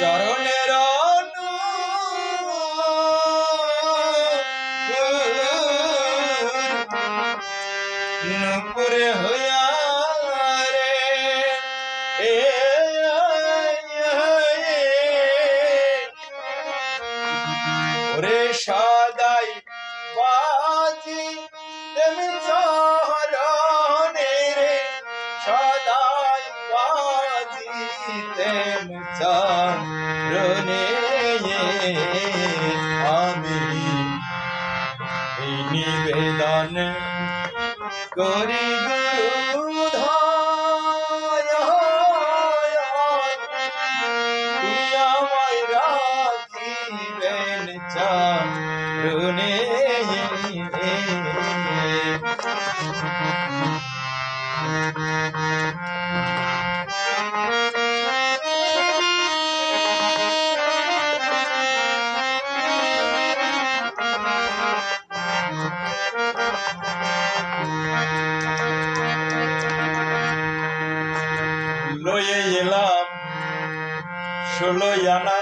চরণের নুপুরে হইয়া রে এ ওরে সদাই বাজি তেমি চরণে চরণে আমি নিবেদন করি। আনা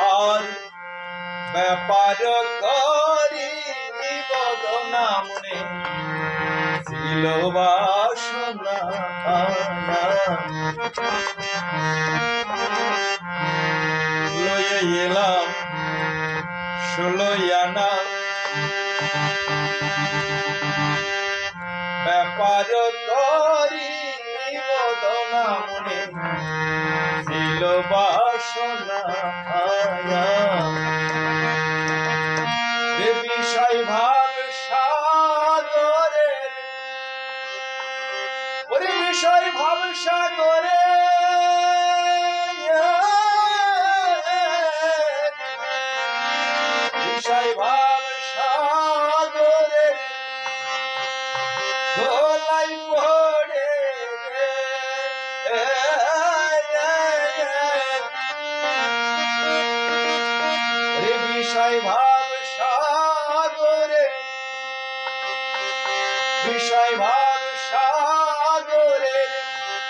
আর ব্যাপার করি বদনা মনে। ছিল বাসনা এলাম। ব্যাপার করি বিষয় ভাব সাগরে বিষয় গোলাই পড়ে বিষয় ভাব সাগরে বিষয় ভাব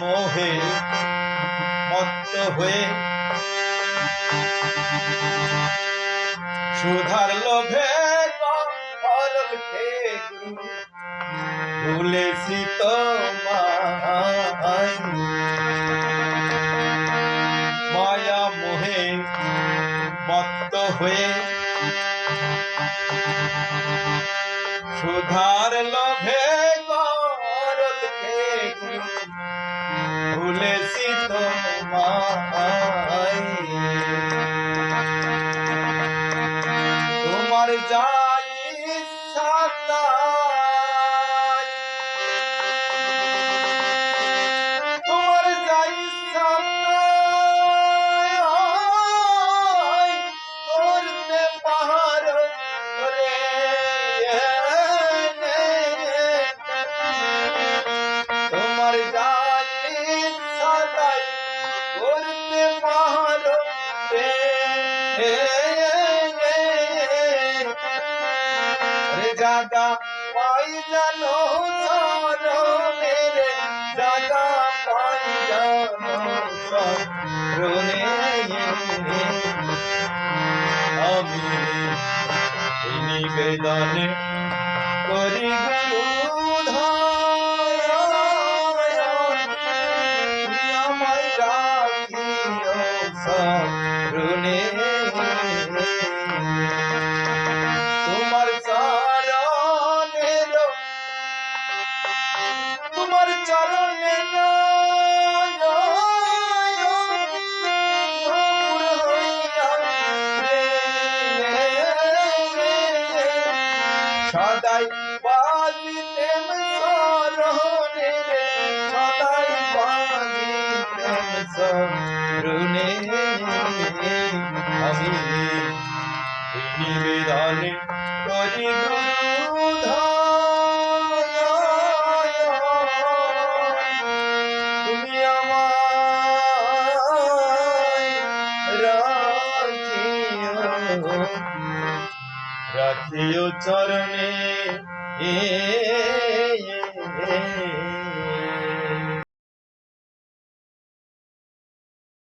মোহে মত্ত হয়ে সুধার লোভে করল খেয়ে ভুলেছি তো মায়া মোহে মত্ত হয়ে সুধার লোভে ভুলেছি তোমায় তোমার যাই জাগা পাই জানো জানো মেরে জাগা পাই জানো রোনে আমি নিবেদন করি গুরু সদাই বাজিতেম সরণে রে সদাই বাজিতেম সরণে আমি এই নিবেদনে করি তুমি আমায় রাখিও। রাখিও চরণে। এ